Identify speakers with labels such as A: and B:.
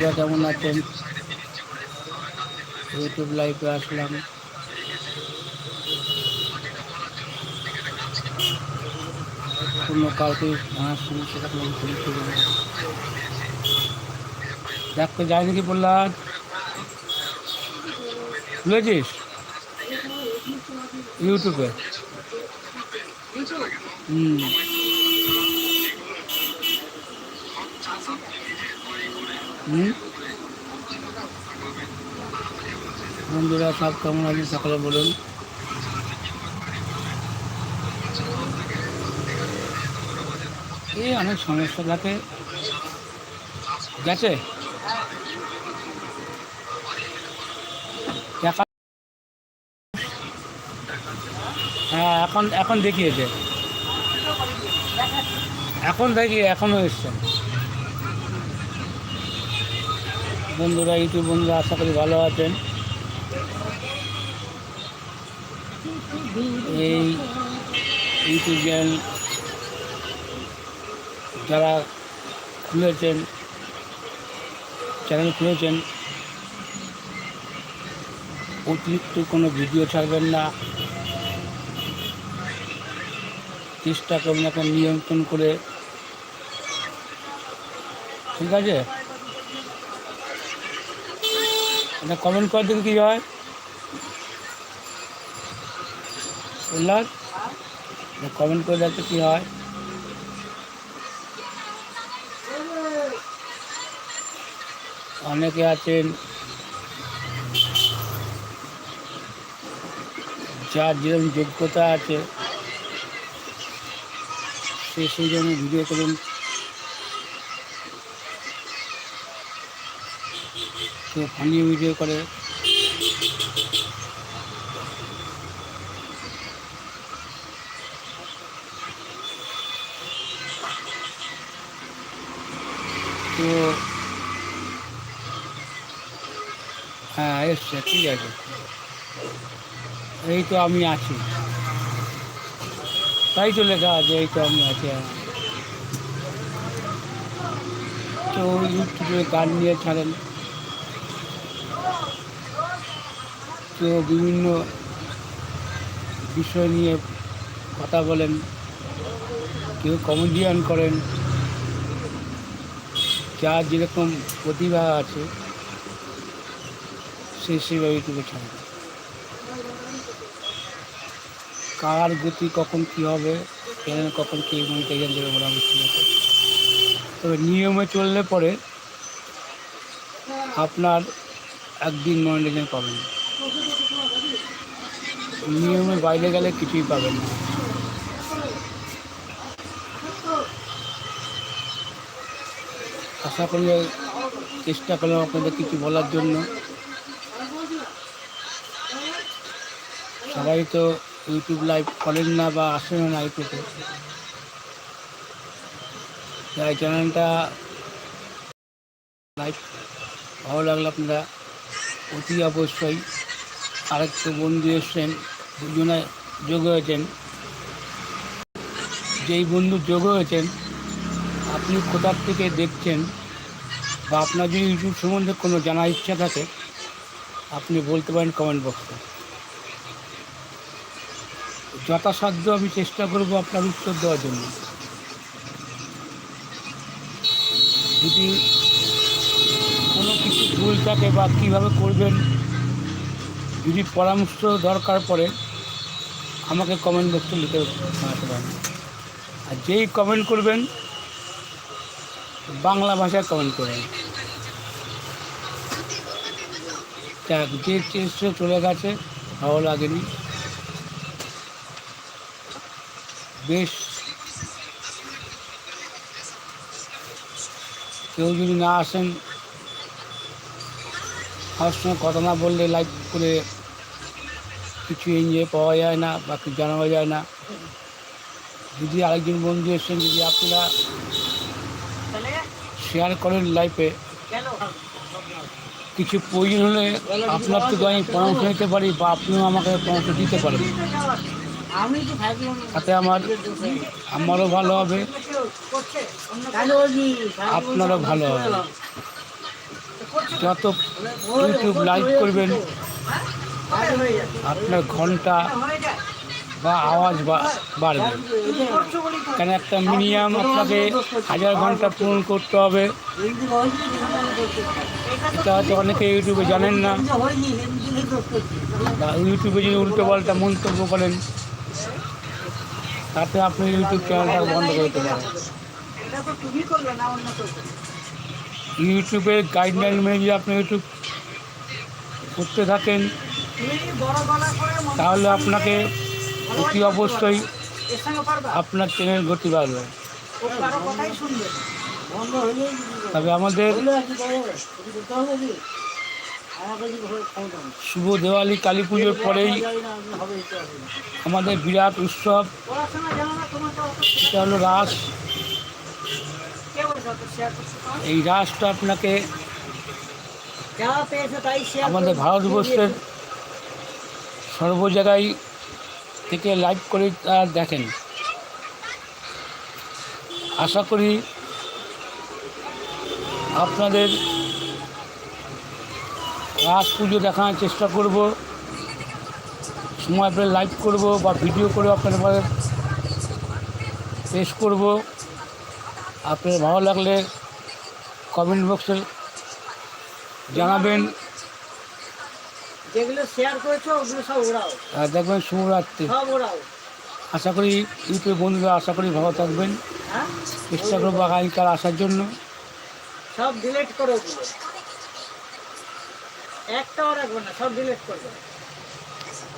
A: আপনারা কেমন আছেন ইউটিউব লাইভে আসলাম কোনো কাউকে জানার সমস্যা থাকলে আমি ফোন করে দেবো। দেখতে যায় নাকি বললাম খুলেছিস ইউটিউবে হুম বন্ধুরা, সব কেমন আছেন? সকালে বলুন। এই অনেক সমস্যা থাকে। গেছে? হ্যাঁ এখন এখন দেখিয়েছে। এখন দেখি এখনও এসছেন বন্ধুরা, ইউটিউব বন্ধুরা, আশা করি ভালো আছেন। এই ইউটিউব চ্যানেল যারা খুলেছেন, চ্যানেল খুলেছেন, অতিরিক্ত কোনো ভিডিও ছাড়বেন না। চেষ্টা করবেন এখন নিয়ন্ত্রণ করে। ঠিক আছে? এটা কমেন্ট করে দেখি কী হয়। বুঝলাম কমেন্ট করে দেখতে কী হয়। অনেকে আছেন যার যেরকম যোগ্যতা আছে, সে সেই জন্য ভিডিও করুন। কেউ ফানি ভিডিও করে। তো হ্যাঁ এসছে, ঠিক আছে। এই তো আমি আছি। তাই তো লেখা আছে, এই তো আমি আছি হ্যাঁ। তো ইউটিউবে গান নিয়ে ছাড়েন। বিভিন্ন বিষয় নিয়ে কথা বলেন, কেউ কমেডিয়ান করেন যার যেরকম প্রতিভা আছে, সে সেভাবে ইউটিউবে ছাড়বে কার গতি কখন কী হবে ট্রেন কখন কী মনিটাইজেন দেবে বলা মুশকিল তবে নিয়মে চললে পরে আপনার একদিন মনিটাইজেন পাবেন। নিয়মের বাইরে গেলে কিছুই পাবেন না। আশা করলে চেষ্টা করলাম আপনাদের কিছু বলার জন্য। সবাই তো ইউটিউব লাইভ করেন না বা আসেন না ইউটিউবে তাই চ্যানেলটা লাইভ ভালো লাগল আপনারা অতি অবশ্যই আরেকটু বন্ধু এসছেন, দুজনে যোগ হয়েছেন। যেই বন্ধু যোগ হয়েছেন, আপনি কোথার থেকে দেখছেন বা আপনার যদি ইউটিউব সম্বন্ধে কোনো জানার ইচ্ছা থাকে, আপনি বলতে পারেন কমেন্ট বক্সে যথাসাধ্য আমি চেষ্টা করব আপনার উত্তর দেওয়ার জন্য। যদি কোনো কিছু ভুল থাকে বা কীভাবে করবেন যদি পরামর্শ দরকার পড়ে, আমাকে কমেন্ট বক্সে লিখে জানাতে পারেন। আর যেই কমেন্ট করবেন, বাংলা ভাষায় কমেন্ট করবেন। দেখ যে চেষ্টা চলে গেছে, ভালো লাগেনি। বেশ। কেউ যদি না আসেন, আমার কথা না বললে লাইভ করে কিছু এনজয় পাওয়া যায় না বা কিছু জানানো যায় না। যদি আরেকজন বন্ধু এসেছেন যদি আপনারা শেয়ার করেন লাইফে কিছু প্রয়োজন হলে আপনার থেকে আমি পরামর্শ নিতে পারি বা আপনিও আমাকে পরামর্শ দিতে পারেন। তাতে আমার, আমারও ভালো হবে, আপনারও ভালো হবে। যত ইউটিউব লাইভ করবেন আপনার ঘণ্টা বা আওয়াজ বাড়বে। কেন একটা মিনিমাম আপনাকে হাজার ঘণ্টা পূরণ করতে হবে। এটা হয়তো অনেকে ইউটিউবে জানেন না। বা ইউটিউবে যদি উল্টো পাল্টা মন্তব্য করেন, তাতে আপনি ইউটিউব চ্যানেলটা বন্ধ করে দিতে পারেন। ইউটিউবের গাইডলাইন মেনে যদি আপনি ইউটিউব করতে থাকেন তাহলে আপনাকে অতি অবশ্যই আপনার চ্যানেল গতি বাড়বে। তবে আমাদের শুভ দেওয়ালি কালী পুজোর পরেই আমাদের বিরাট উৎসব। সেটা হলো রাস। এই রাসটা আপনাকে আমাদের ভারতবর্ষের সর্ব জায়গায় থেকে লাইভ করে তারা দেখেন। আশা করি আপনাদের রাস পুজো দেখানোর চেষ্টা করব, সময় পেলে লাইভ করব বা ভিডিও করে আপনাদের পেশ করব। আপনার ভালো লাগলে কমেন্ট বক্সে জানাবেন।
B: যেগুলো শেয়ার করেছ ওগুলো সব ওড়াও
A: আর দেখবেন শুভরাত্রি।
B: সব ওড়াও
A: আশা করি ইউটিউব বন্ধুরা আশা করি ভালো থাকবেন।
B: হ্যাঁ?
A: চেষ্টা করব আগামীকাল আসার জন্য।
B: সব ডিলিট করে ওগুলো একটাও রাখবেন না সব ডিলিট করবে